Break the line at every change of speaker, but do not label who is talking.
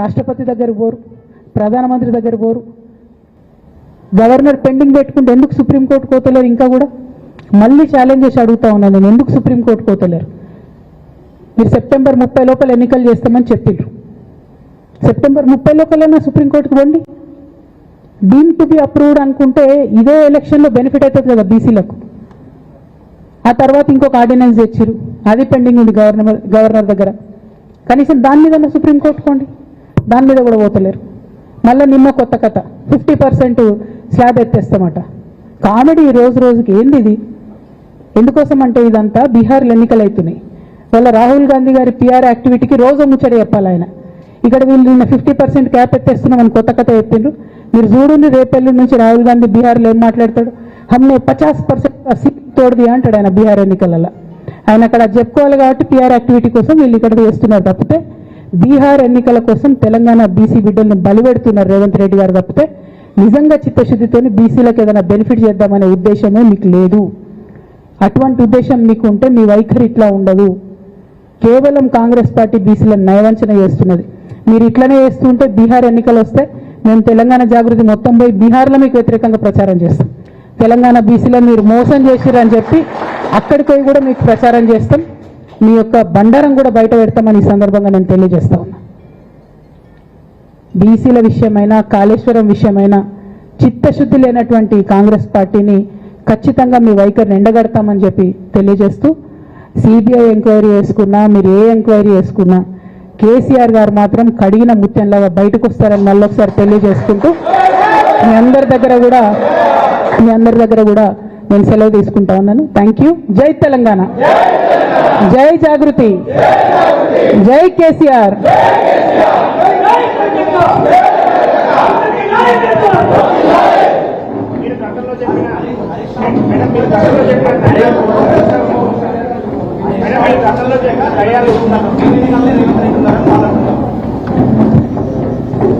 రాష్ట్రపతి దగ్గర పోరు ప్రధానమంత్రి దగ్గర పోరు. గవర్నర్ పెండింగ్ పెట్టుకుంటే ఎందుకు సుప్రీంకోర్టు కోతలేరు ఇంకా కూడా? మళ్ళీ ఛాలెంజ్ చేసి అడుగుతా ఉన్నాను నేను ఎందుకు సుప్రీంకోర్టు కోతలేరు? మీరు సెప్టెంబర్ ముప్పై లోపల ఎన్నికలు చేస్తామని చెప్పిండ్రు. సెప్టెంబర్ ముప్పై లోపలైనా సుప్రీంకోర్టుకు పోండి. డీమ్ టు బి అప్రూవ్డ్ అనుకుంటే ఇదే ఎలక్షన్లో బెనిఫిట్ అవుతుంది కదా బీసీలకు ఆ తర్వాత ఇంకొక ఆర్డినెన్స్ తెచ్చారు అది పెండింగ్ ఉంది గవర్నర్ గవర్నర్ దగ్గర. కనీసం దాని మీద సుప్రీంకోర్టు కోండి దాని మీద కూడా పోతలేరు. మళ్ళీ నిన్న కొత్త కథ. ఫిఫ్టీ పర్సెంట్ స్లాబ్ ఎత్తేస్తామట. కామెడీ రోజు రోజుకి ఏంది ఇది? ఎందుకోసం అంటే ఇదంతా బీహార్లో ఎన్నికలు అవుతున్నాయి. వాళ్ళ రాహుల్ గాంధీ గారి పిఆర్ యాక్టివిటీకి రోజు ముచ్చట చెప్పాలి ఆయన. ఇక్కడ వీళ్ళు నిన్న ఫిఫ్టీ పర్సెంట్ క్యాప్ ఎత్తేస్తున్నామని కొత్త కథ చెప్పిండ్రు. మీరు చూడండి రేపెల్లి నుంచి రాహుల్ గాంధీ బీహార్లో ఏం మాట్లాడతాడు? హమ్మే పచాస్ పర్సెంట్ సీట్ తోడిది అంటాడు ఆయన బీహార్ ఎన్నికలలో. ఆయన అక్కడ చెప్పుకోవాలి కాబట్టి పిఆర్ యాక్టివిటీ కోసం వీళ్ళు ఇక్కడ చేస్తున్నారు తప్పితే బీహార్ ఎన్నికల కోసం తెలంగాణ బీసీ బిడ్డల్ని బలిపెడుతున్నారు రేవంత్ రెడ్డి గారు తప్పితే నిజంగా చిత్తశుద్ధితోని బీసీలకు ఏదైనా బెనిఫిట్ చేద్దామనే ఉద్దేశమే మీకు లేదు. అటువంటి ఉద్దేశం మీకు ఉంటే మీ వైఖరి ఇట్లా ఉండదు. కేవలం కాంగ్రెస్ పార్టీ బీసీలను నయవంచన చేస్తున్నది. మీరు ఇట్లనే చేస్తుంటే బీహార్ ఎన్నికలు వస్తే మేము తెలంగాణ జాగృతి మొత్తం పోయి బీహార్లో మీకు వ్యతిరేకంగా ప్రచారం చేస్తాం. తెలంగాణ బీసీలో మీరు మోసం చేసిరని చెప్పి అక్కడికి పోయి కూడా మీకు ప్రచారం చేస్తాం. మీ యొక్క బండారం కూడా బయట పెడతామని ఈ సందర్భంగా నేను తెలియజేస్తా ఉన్నా. బీసీల విషయమైనా కాళేశ్వరం విషయమైనా చిత్తశుద్ధి లేనటువంటి కాంగ్రెస్ పార్టీని ఖచ్చితంగా మీ వైఖరిని ఎండగడతామని చెప్పి తెలియజేస్తూ సిబిఐ ఎంక్వైరీ చేసుకున్నా మీరు ఏ ఎంక్వైరీ చేసుకున్నా కేసీఆర్ గారు మాత్రం కడిగిన ముత్యంలాగా బయటకు వస్తారని మళ్ళొకసారి తెలియజేసుకుంటూ మీ అందరి దగ్గర కూడా మీ అందరి దగ్గర కూడా నేను సెలవు తీసుకుంటా ఉన్నాను. థ్యాంక్ యూ జై తెలంగాణ. జై జాగృతి జై కేసీఆర్
మీరు